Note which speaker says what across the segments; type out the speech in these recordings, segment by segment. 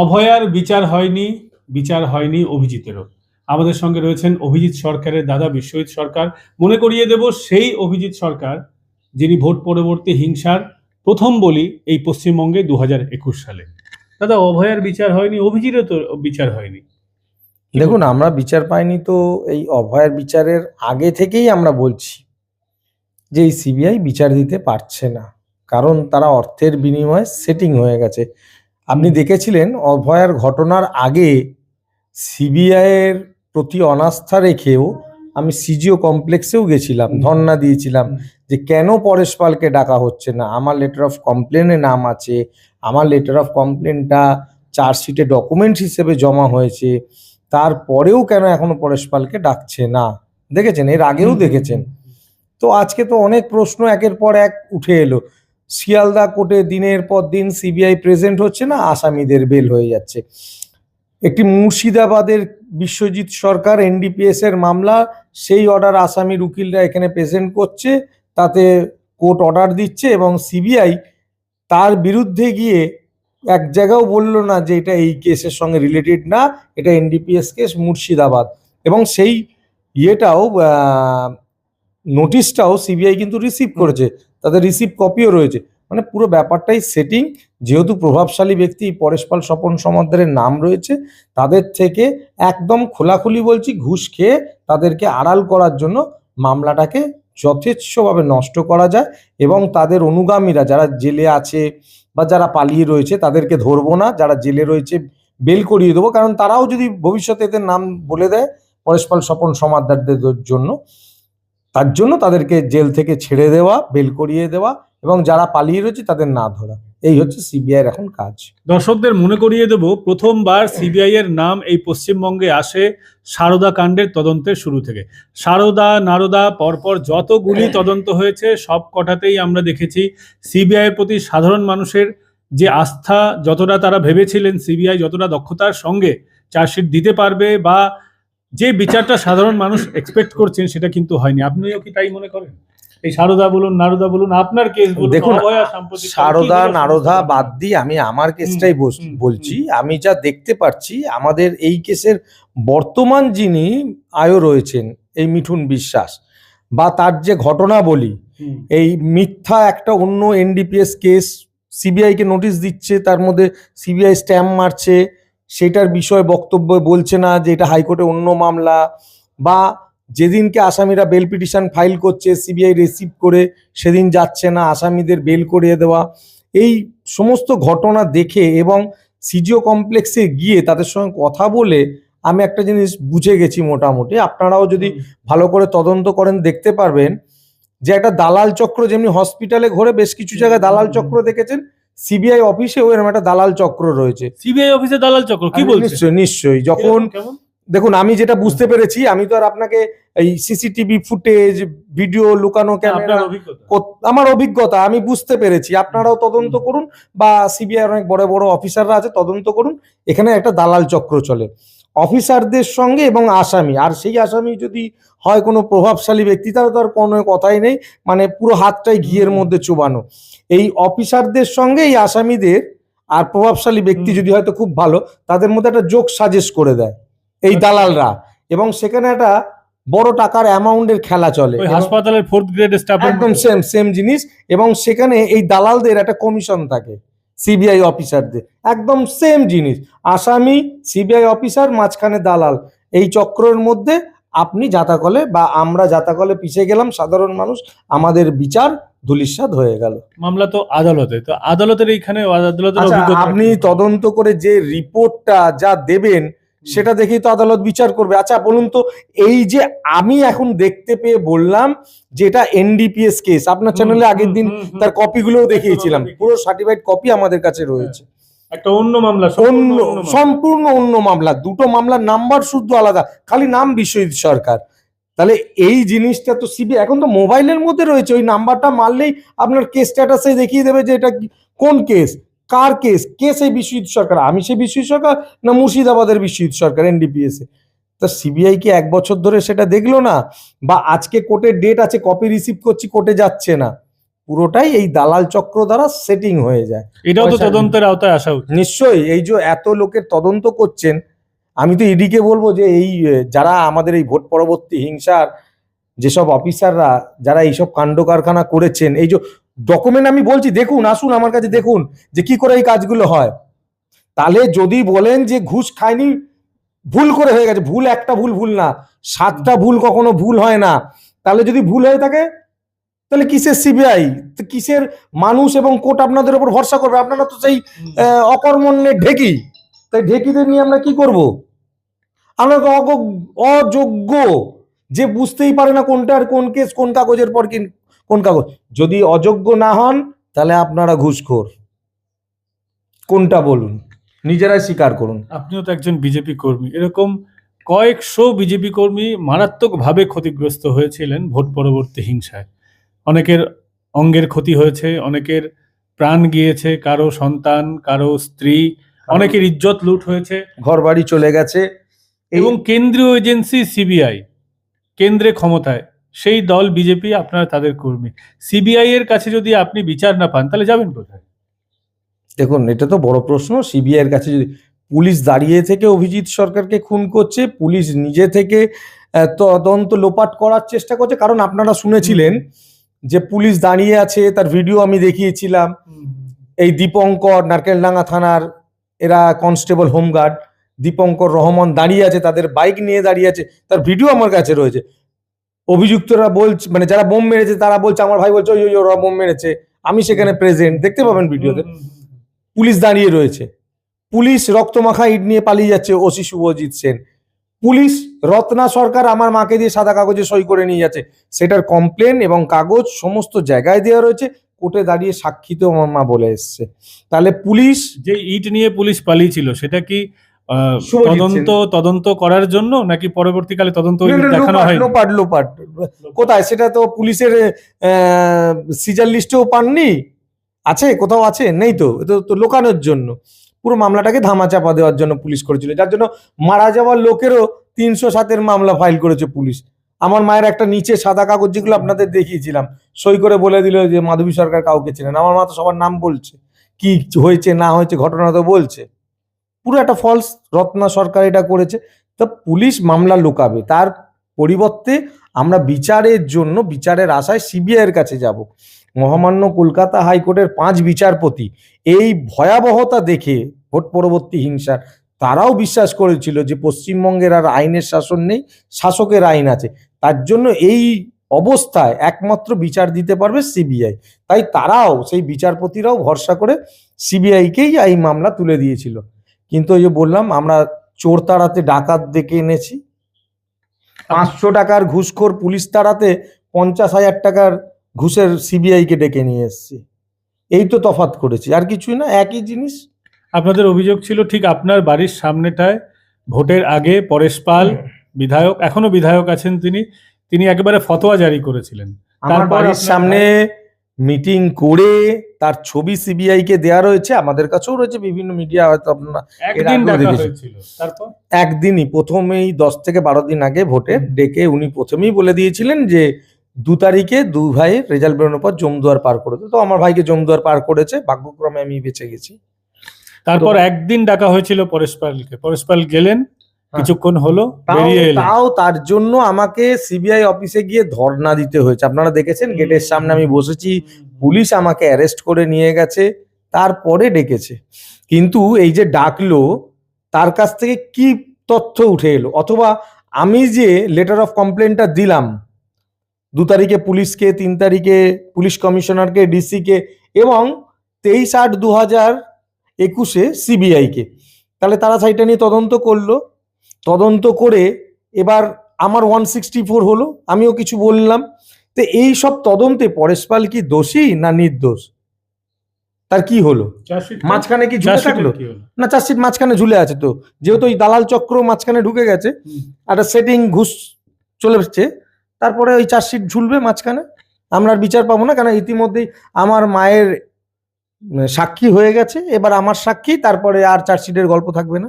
Speaker 1: অভয়ার বিচার হয়নি বিচার হয়নি অভিজিতেরও। আমাদের সঙ্গে রয়েছেন অভিজিৎ সরকারের দাদা বিশ্বজিৎ সরকার। মনে করিয়ে দেব সেই অভিজিৎ সরকার যিনি ভোট পরবর্তী হিংসার প্রথম বলি এই পশ্চিমবঙ্গে দু হাজার একুশ সালে। দাদা অভয়ার বিচার হয়নি অভিজিতের তো বিচার হয়নি।
Speaker 2: দেখুন আমরা বিচার পাইনি তো এই অভয়ার বিচারের আগে থেকেই আমরা বলছি যে এই সিবিআই বিচার দিতে পারছে না। কারণ তারা অর্থের বিনিময়ে সেটিং হয়ে গেছে। আপনি দেখেছিলেন অভয়ার ঘটনার আগে সিবিআইয়ের প্রতি অনাস্থা রেখেও আমি সিজিও কমপ্লেক্সেও গেছিলাম। ধর্ণা দিয়েছিলাম যে কেন পরেশ পালকে ডাকা হচ্ছে না? আমার লেটার অফ কমপ্লেনে নাম আছে আমার লেটার অফ কমপ্লেনটা চার্জশিটে ডকুমেন্টস হিসেবে জমা হয়েছে তারপরেও কেন এখনও পরেশ পালকে ডাকছে না? দেখেছেন? এর আগেও দেখেছেন। তো আজকে তো অনেক প্রশ্ন একের পর এক উঠে এলো। শিয়ালদা কোর্টে দিনের পর দিন সিবিআই প্রেজেন্ট হচ্ছে না, আসামিদের বেল হয়ে যাচ্ছে। একটি মুর্শিদাবাদের বিশ্বজিৎ সরকার এনডিপিএস এর মামলা, সেই অর্ডার আসামির উকিলরা এখানে প্রেজেন্ট করছে, তাতে কোর্ট অর্ডার দিচ্ছে এবং সিবিআই তার বিরুদ্ধে গিয়ে এক জায়গাও বলল না যে এটা এই কেসের সঙ্গে রিলেটেড না, এটা এনডিপিএস কেস মুর্শিদাবাদ। এবং সেই ইয়েটাও নোটিশটাও সিবিআই কিন্তু রিসিভ করেছে। তাদের রিসিভ কপিও রয়েছে। মানে পুরো ব্যাপারটাই সেটিং যেহেতু প্রভাবশালী ব্যক্তি, পরেশপাল স্বপন সমাদ্দারের নাম রয়েছে, তাদের থেকে একদম খোলাখুলি বলছি, ঘুষ খেয়ে তাদেরকে আড়াল করার জন্য মামলাটাকে যথেচ্ছভাবে নষ্ট করা যায় এবং তাদের অনুগামীরা যারা জেলে আছে বা যারা পালিয়ে রয়েছে, তাদেরকে ধরবো না, যারা জেলে রয়েছে বেল করিয়ে দেবো। কারণ তারাও যদি ভবিষ্যতে এদের নাম বলে দেয় পরেশপাল স্বপন সমাদ্দারদের জন্য তার জন্য তাদেরকে জেল থেকে ছেড়ে দেওয়া, বেল করিয়ে দেওয়া এবং যারা পালিয়ে রয়েছে তাদের না ধরা। এই হচ্ছে সিবিআইয়ের এখন কাজ।
Speaker 1: দর্শকদের মনে করিয়ে দেব, প্রথমবার সিবিআই এর নাম এই পশ্চিমবঙ্গে আসে সারদা কাণ্ডের তদন্তের শুরু থেকে। সারদা, নারদা, পরপর যতগুলি তদন্ত হয়েছে, সব কটাতেই আমরা দেখেছি সিবিআই এর প্রতি সাধারণ মানুষের যে আস্থা, যতটা তারা ভেবেছিলেন সিবিআই যতটা দক্ষতার সঙ্গে চার্জশিট দিতে পারবে বা যে বিচারটা সাধারণ মানুষ এক্সপেক্ট করছেন সেটা কিন্তু হয়নি। আপনিও কি তাই মনে করেন? এই সারদা বলুন নারদা বলুন আপনার কেস
Speaker 2: দেখুন, সারদা নারদা বাদ দিয়ে আমি আমার কেসটাই বলছি। আমি যা দেখতে পাচ্ছি আমাদের এই কেসের বর্তমান যিনি আয়ো রয়েছেন এই মিঠুন বিশ্বাস বা তার যে ঘটনা বলি এই মিথ্যা একটা অন্য এনডিপিএস কেস সিবিআইকে নোটিশ দিচ্ছে তার মধ্যে সিবিআই স্ট্যাম্প মারছে সেটার বিষয়ে বক্তব্য বলছে না যে এটা হাইকোর্টে অন্য মামলা বা যেদিনকে আসামিরা বেল পিটিশন ফাইল করছে সিবিআই রিসিভ করে সেদিন যাচ্ছে না আসামিদের বেল করিয়ে দেওয়া। এই সমস্ত ঘটনা দেখে এবং সিজিও কমপ্লেক্সে গিয়ে তাদের সঙ্গে কথা বলে আমি একটা জিনিস বুঝে গেছি মোটামুটি। আপনারাও যদি ভালো করে তদন্ত করেন দেখতে পারবেন যে একটা দালাল চক্র যেমনি হসপিটালে ঘরে বেশ কিছু জায়গায় দালাল চক্র দেখেছেন সিবিআই অফিসেও এরকম একটা দালাল চক্র রয়েছে।
Speaker 1: সিবিআই অফিসে দালাল চক্র কি
Speaker 2: বলছে?
Speaker 1: নিশ্চয়
Speaker 2: নিশ্চয়ই নিশ্চয়ই যখন দেখুন আমি যেটা বুঝতে পেরেছি আমি তো আর আপনাকে এই সিসিটিভি ফুটেজ ভিডিও লুকানো ক্যামেরা আমার অভিজ্ঞতা আমি বুঝতে পেরেছি। আপনারাও তদন্ত করুন বা সিবিআই অনেক বড় বড় অফিসাররা আছে তদন্ত করুন। এখানে একটা দালাল চক্র চলে। অফিসারদের সঙ্গে এবং আসামি। আর সেই আসামি যদি হয় কোনো প্রভাবশালী ব্যক্তি তাহলে তো আর কোনো কথাই নেই। মানে পুরো হাতটাই ঘিয়ের মধ্যে চুবানো। এই অফিসারদের সঙ্গে এই আসামিদের আর প্রভাবশালী ব্যক্তি যদি হয়তো খুব ভালো। তাদের মধ্যে একটা যোগ সাজেস্ট করে দেয় এই
Speaker 1: আচ্ছা।
Speaker 2: দালালরা। এবং সেখানে একটা বড় টাকার অ্যামাউন্টের খেলা চলে।
Speaker 1: হাসপাতালের ফোর্থ গ্রেড স্টাফ
Speaker 2: একদম সেম সেম জিনিস। এবং সেখানে এই দালালদের একটা কমিশন থাকে। সিবিআই অফিসারদের একদম সেম জিনিস। আসামি সিবিআই অফিসার মাঝখানে দালাল। এই চক্রের মধ্যে আপনি যাতাকলে বা আমরা যাতাকলে পিছিয়ে গেলাম সাধারণ মানুষ আমাদের বিচার ধুলিস্বাদ হয়ে গেল।
Speaker 1: মামলা তো আদালতে। তো আদালতের এইখানে আদালতের
Speaker 2: আচ্ছা আপনি তদন্ত করে যে রিপোর্টটা যা দেবেন সেটা দেখেই তো আদালত বিচার করবে। আচ্ছা বলুন তো এই যে আমি এখন দেখতে পেয়ে বললাম যেটা এনডিপিএস কেস আপনার চ্যানেলে আগের দিন তার কপিগুলোও দেখিয়েছিলাম। পুরো সার্টিফাইড কপি আমাদের কাছে রয়েছে।
Speaker 1: একটা অন্য মামলা সম্পূর্ণ
Speaker 2: অন্য
Speaker 1: মামলা।
Speaker 2: সম্পূর্ণ অন্য মামলা। দুটো মামলার নাম্বার শুদ্ধ আলাদা। খালি নাম বিশ্বজিৎ সরকার। তাহলে এই জিনিসটা তো সিবি এখন তো মোবাইলের মধ্যে রয়েছে। ওই নাম্বারটা মারলেই আপনার কেস স্ট্যাটাসে দেখিয়ে দেবে যে এটা কোন কেস কার কেস? কে সেই বিশ্বজিৎ সরকার? আমি সেই বিশ্বজিৎ সরকার না মুর্শিদাবাদের বিশ্বজিৎ সরকার এনডিপিএস এ? তা সিবিআই কি এক বছর ধরে সেটা দেখল না? বা আজকে কোর্টের ডেট আছে কপি রিসিভ করছি কোর্টে যাচ্ছে না? পুরোটাই এই দালাল চক্র দ্বারা সেটিং হয়ে যায়।
Speaker 1: এটাও তো তদন্তের আওতায় আসা উচিত।
Speaker 2: নিশ্চয়ই এই যে এত লোকের তদন্ত করছেন আমি তো ইডিকে বলব যে এই যারা আমাদের এই ভোট পরবর্তী হিংসার যেসব অফিসাররা যারা এইসব কাণ্ড কারখানা করেছেন এই যে ডকুমেন্ট আমি বলছি দেখুন আসুন আমার কাছে দেখুন যে কি করে এই কাজগুলো হয়। তাহলে যদি বলেন যে ঘুষ খায়নি ভুল করে হয়ে গেছে ভুল একটা ভুল ভুল না সাতটা ভুল কখনো ভুল হয় না। তাহলে যদি ভুল হয়ে থাকে তাহলে কিসের সিবিআই কিসের মানুষ এবং কোর্ট আপনাদের উপর ভরসা করবে? আপনারা তো সেই আহ, অকর্মণ্যের ঢেকি। তাই ঢেকিদের নিয়ে আমরা কি করব? আমরা তো অযোগ্য। যে বুঝতেই পারে না কোনটা আর কোন কেস কোন কাগজের পর কি কোন কাগজ? যদি অযোগ্য না হন তাহলে আপনারা ঘুষখোর। কোনটা বলুন? নিজেরাই স্বীকার করুন।
Speaker 1: আপনিও তো একজন বিজেপি কর্মী। এরকম কয়েকশো বিজেপি কর্মী মারাত্মকভাবে ক্ষতিগ্রস্ত হয়েছিলেন ভোট পরবর্তী হিংসায়। অনেকের অঙ্গের ক্ষতি হয়েছে অনেকের প্রাণ গিয়েছে কারও সন্তান কারও স্ত্রী অনেকের ইজ্জত লুট হয়েছে।
Speaker 2: ঘর বাড়ি চলে গেছে।
Speaker 1: এবং কেন্দ্রীয় এজেন্সি সিবিআই কেন্দ্রে ক্ষমতায়। সেই দল বিজেপি আপনারা তাদের কর্মী। সিবিআই এর কাছে যদি আপনি বিচার না পান তাহলে যাবেন কোথায়?
Speaker 2: দেখুন এটা তো বড় প্রশ্ন। সিবিআই এর কাছে যদি পুলিশ দাঁড়িয়ে থেকে অভিজিৎ সরকারকে খুন করছে পুলিশ নিজে থেকে তদন্ত লোপাট করার চেষ্টা করছে কারণ আপনারা শুনেছিলেন যে পুলিশ দাঁড়িয়ে আছে তার ভিডিও আমি দেখিয়েছিলাম। এই দীপঙ্কর নারকেলডাঙ্গা থানার এরা কনস্টেবল হোমগার্ড দীপঙ্কর রহমান দাঁড়িয়ে আছে তাদের বাইক নিয়ে দাঁড়িয়ে আছে তার ভিডিও আমার কাছে রয়েছে। অভিযুক্তরা বলছে মানে যারা বোম মেরেছে তারা বলছে আমার ভাই বলছে ওই ওরা বোম মেরেছে। আমি সেখানে প্রেজেন্ট দেখতে পাবেন ভিডিওতে। পুলিশ দাঁড়িয়ে রয়েছে। পুলিশ রক্তমাখা ইট নিয়ে পালিয়ে যাচ্ছে ওসি শুভজিৎ সেন। পুলিশ রত্না সরকার আমার মাকে দিয়ে সাদা কাগজে সই করে নিয়ে যাচ্ছে। সেটার কমপ্লেন এবং কাগজ সমস্ত জায়গায় দেওয়া রয়েছে। কোর্টে দাঁড়িয়ে সাক্ষীতেও আমার মা বলে এসছে। তাহলে পুলিশ
Speaker 1: যে ইট নিয়ে পুলিশ পালিয়েছিল সেটা কি। তদন্ত তদন্ত করার জন্য নাকি পরবর্তীকালে তদন্ত দেখানো হয়
Speaker 2: লোপাট লোপাট কোথায়? সেটা তো পুলিশের সিজার লিস্টেও পাননি। আছে? কোথাও আছে? নেই তো। তো লোকানোর জন্য। পুরো মামলাটাকে ধামাচাপা দেওয়ার জন্য পুলিশ করেছিল। যার জন্য মারা যাওয়ার লোকেরও তিনশো সাতের মামলা ফাইল করেছে পুলিশ। আমার মায়ের একটা নিচে সাদা কাগজ যেগুলো আপনাদের দেখিয়েছিলাম। সই করে বলে দিল যে মাধবী সরকার কাউকে চেনেন আমার মা তো সবার নাম বলছে। কি হয়েছে না হয়েছে ঘটনা তো বলছে। পুরো একটা ফলস রত্না সরকার এটা করেছে। তা পুলিশ মামলা লুকাবে। তার পরিবর্তে আমরা বিচারের জন্য, বিচারের আশায় সিবিআইয়ের কাছে যাব। মহামান্য কলকাতা হাইকোর্টের পাঁচ বিচারপতি এই ভয়াবহতা দেখে, ভোট পরবর্তী হিংসার তারাও বিশ্বাস করেছিল যে পশ্চিমবঙ্গের আর আইনের শাসন নেই, শাসকের আইন আছে। তার জন্য এই অবস্থায় একমাত্র বিচার দিতে পারবে সিবিআই তাই তারাও, সেই বিচারপতিরাও ভরসা করে সিবিআইকেই এই মামলা তুলে দিয়েছিল। কিন্তু ওই যে বললাম আমরা চোর তাড়াতে ডাকাত ডেকে এনেছি। পাঁচশো টাকার ঘুষখোর পুলিশ তাড়াতে পঞ্চাশ হাজার টাকার ঘুষের সিবিআই কে ডেকে নিয়ে এসছি। এই তো তফাৎ করেছি আর কিছুই না একই জিনিস।
Speaker 1: আপনাদের অভিযোগ ছিল ঠিক আপনার বাড়ির সামনেটায় ভোটের আগে পরেশ পাল বিধায়ক এখনও বিধায়ক আছেন তিনি তিনি একেবারে ফতোয়া জারি করেছিলেন।
Speaker 2: আমার
Speaker 1: তারপর
Speaker 2: বাড়ির সামনে মিটিং করে তার ছবি সিবিআই কে দেওয়া রয়েছে আমাদের কাছেও রয়েছে বিভিন্ন মিডিয়া হয়তো আপনারা একদিনই প্রথমেই দশ থেকে বারো দিন আগে ভোটে ডেকে উনি প্রথমেই বলে দিয়েছিলেন যে দু তারিখে দু ভাইয়ের রেজাল্ট বেরোনোর পর জমদুয়ার পার করেছে তো আমার ভাইকে জমদুয়ার পার করেছে ভাগ্যক্রমে আমি বেঁচে গেছি।
Speaker 1: তারপর একদিন ডাকা হয়েছিল পরেশ পালকে পরেশ পাল গেলেন কিছুক্ষণ হলো
Speaker 2: তাও
Speaker 1: বেরিয়ে এলেন
Speaker 2: তাও তার জন্য আমাকে সিবিআই অফিসে গিয়ে ধর্ণা দিতে হয়েছে। আপনারা দেখেছেন গেটের সামনে আমি বসেছি পুলিশ আমাকে অ্যারেস্ট করে নিয়ে গেছে তারপরে ডেকেছে। কিন্তু এই যে ডাকলো তার কাছ থেকে কি তথ্য উঠে এলো? অথবা আমি যে লেটার অফ কমপ্লেনটা দিলাম দু তারিখে পুলিশকে তিন তারিখে পুলিশ কমিশনারকে ডিসিকে এবং তেইশ আট দু হাজার একুশে সিবিআইকে তাহলে তারা সাইটটা নিয়ে তদন্ত করল। তদন্ত করে এবার আমার ওয়ান সিক্সটি ফোর হলো আমিও কিছু বললাম। তো এই সব তদন্তে পরেশ পাল কি দোষী না নির্দোষ? তার কি হলো? মাঝখানে কি ঝুলে থাকল? না চার্জশিট মাঝখানে ঝুলে আছে তো। যেহেতু ওই দালাল চক্র মাঝখানে ঢুকে গেছে একটা সেটিং ঘুষ চলে এসছে তারপরে ওই চার্জশিট ঝুলবে মাঝখানে। আমরা আর বিচার পাবো না কেন ইতিমধ্যেই আমার মায়ের সাক্ষী হয়ে গেছে এবার আমার সাক্ষী তারপরে আর চার্জশিটের গল্প থাকবে না।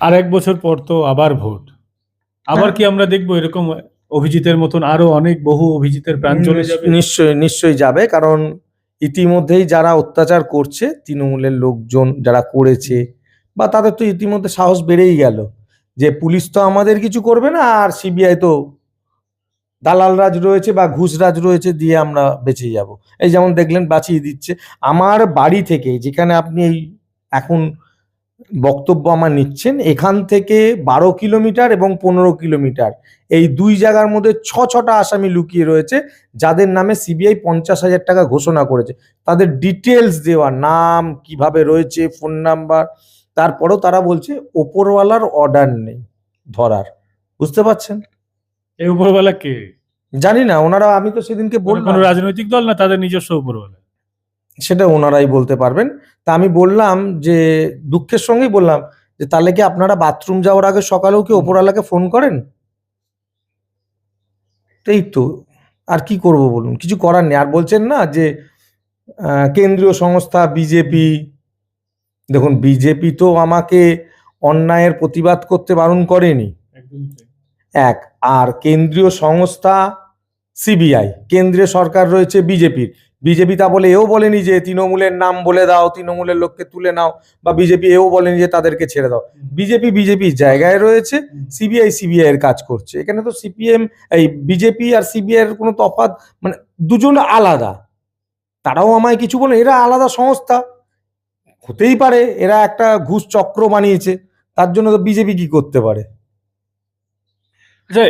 Speaker 1: আর এক বছর পর তো আবার ভোট। আবার। কি আমরা দেখব এরকম অভিজিতের মতন আরও অনেক বহু অভিজিতের প্রাণ চলে যাবে?
Speaker 2: নিশ্চয়ই নিশ্চয়ই যাবে কারণ ইতিমধ্যেই যারা অত্যাচার করছে তৃণমূলের লোকজন যারা করেছে বা তাদের তো ইতিমধ্যে সাহস বেড়েই গেল যে পুলিশ তো আমাদের কিছু করবে না আর সিবিআই তো দালাল রাজ রয়েছে বা ঘুষ রাজ রয়েছে দিয়ে আমরা বেঁচে যাব। এই যেমন দেখলেন বাঁচিয়ে দিচ্ছে। আমার বাড়ি থেকে যেখানে আপনি এই এখন বক্তব্য আমার নিচ্ছেন। এখান থেকে বারো কিলোমিটার এবং পনেরো কিলোমিটার। এই দুই জায়গার মধ্যে ছ ছটা আসামি লুকিয়ে রয়েছে যাদের নামে সিবিআই পঞ্চাশ হাজার টাকা ঘোষণা করেছে। তাদের ডিটেলস দেওয়া নাম কীভাবে রয়েছে ফোন নাম্বার তারপরেও তারা বলছে ওপরওয়ালার অর্ডার নেই ধরার। বুঝতে পারছেন?
Speaker 1: এই উপরবেলা কে?
Speaker 2: জানি না ওনারা আমি তো সেদিনকে
Speaker 1: কোনো
Speaker 2: বললাম।
Speaker 1: রাজনৈতিক দল না তাদের নিজস্ব উপরবেলা
Speaker 2: সেটা ওনারাই বলতে পারবেন। তা আমি বললাম যে দুঃখের সঙ্গেই বললাম যে তাহলে কি আপনারা বাথরুম যাওয়ার আগে সকালেও কি ওপরওয়ালাকে ফোন করেন? এই তো আর কি করব বলুন? কিছু করার নেই। আর বলছেন না যে কেন্দ্রীয় সংস্থা বিজেপি দেখুন বিজেপি তো আমাকে অন্যায়ের প্রতিবাদ করতে বারণ করেনি। এক আর কেন্দ্রীয় সংস্থা সিবিআই কেন্দ্রীয় সরকার রয়েছে বিজেপির। বিজেপি তা বলে এও বলেনি যে তৃণমূলের নাম বলে দাও, তৃণমূলের লোককে তুলে নাও, বা বিজেপি এও বলেনি যে তাদেরকে ছেড়ে দাও। বিজেপি বিজেপির জায়গায় রয়েছে, সিবিআই সিবিআই এর কাজ করছে। এখানে তো সিপিএম, এই বিজেপি আর সিবিআই এর কোনো তফাৎ মানে দুজন আলাদা। তারাও আমায় কিছু বলে, এরা আলাদা সংস্থা। হতেই পারে, এরা একটা ঘুষ চক্র বানিয়েছে, তার জন্য তো বিজেপি কি করতে পারে?
Speaker 1: আচ্ছা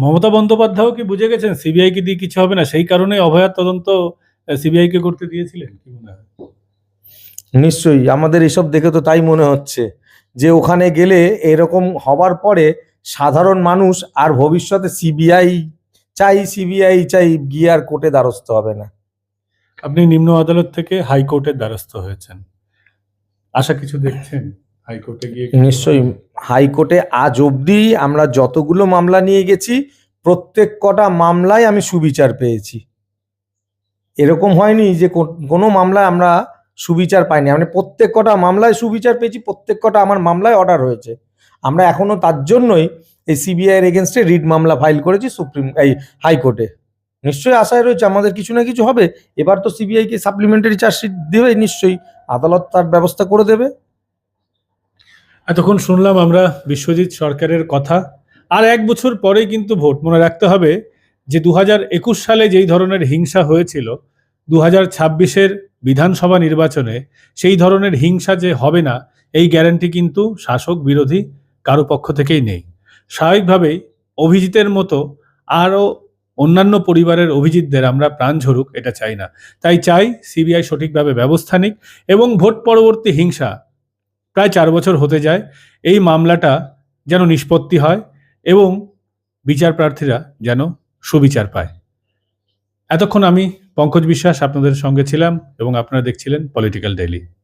Speaker 1: মমতা বন্দ্যোপাধ্যায়ও কি বুঝে গেছেন? সিবিআই কে দিয়ে কিছু হবে না? সেই কারণে অভয়ার তদন্ত সিবিআই কে করতে দিয়েছিলেন? কি মনে হয়?
Speaker 2: নিশ্চয়ই আমাদের এসব দেখে তো তাই মনে হচ্ছে যে ওখানে গেলে এরকম হবার পরে সাধারণ মানুষ আর ভবিষ্যতে সিবিআই চাই সিবিআই চাই গিয়ে আর কোর্টে দ্বারস্থ হবে না।
Speaker 1: আপনি নিম্ন আদালত থেকে হাইকোর্টের দ্বারস্থ হয়েছেন। আশা কিছু দেখছেন? হাইকোর্টে গিয়ে
Speaker 2: নিশ্চয়ই হাইকোর্টে আজ অবধি আমরা যতগুলো মামলা নিয়ে গেছি প্রত্যেক কটা মামলায় আমি সুবিচার পেয়েছি। এরকম হয়নি যে কোনো মামলায় আমরা সুবিচার পাইনি। মানে প্রত্যেক কটা মামলায় সুবিচার পেয়েছি, প্রত্যেক কটা আমার মামলায় অর্ডার হয়েছে। আমরা এখনও তার জন্যই এই সিবিআইয়ের এগেনস্টে রিট মামলা ফাইল করেছি সুপ্রিম এই হাইকোর্টে। নিশ্চয়ই আশায় রয়েছে আমাদের কিছু না কিছু হবে। এবার তো সিবিআইকে সাপ্লিমেন্টারি চার্জশিট দেবে, নিশ্চয়ই আদালত তার ব্যবস্থা করে দেবে।
Speaker 1: এতক্ষণ শুনলাম আমরা বিশ্বজিৎ সরকারের কথা। আর এক বছর পরেই কিন্তু ভোট মনে রাখতে হবে। যে দু সালে যেই ধরনের হিংসা হয়েছিল দু হাজার ছাব্বিশের বিধানসভা নির্বাচনে সেই ধরনের হিংসা যে হবে না, এই গ্যারান্টি কিন্তু শাসক বিরোধী কারও পক্ষ থেকেই নেই। স্বাভাবিকভাবেই অভিজিতের মতো আরও অন্যান্য পরিবারের অভিজিতদের আমরা প্রাণ ঝরুক, এটা চাই না। তাই চাই সিবিআই সঠিকভাবে ব্যবস্থা নিক এবং ভোট পরবর্তী হিংসা প্রায় চার বছর হতে যায়, এই মামলাটা যেন নিষ্পত্তি হয় এবং বিচার প্রার্থীরা যেন সুবিচার পায়। এতক্ষণ আমি পঙ্কজ বিশ্বাস আপনাদের সঙ্গে ছিলাম এবং আপনারা দেখছিলেন পলিটিক্যাল ডেইলি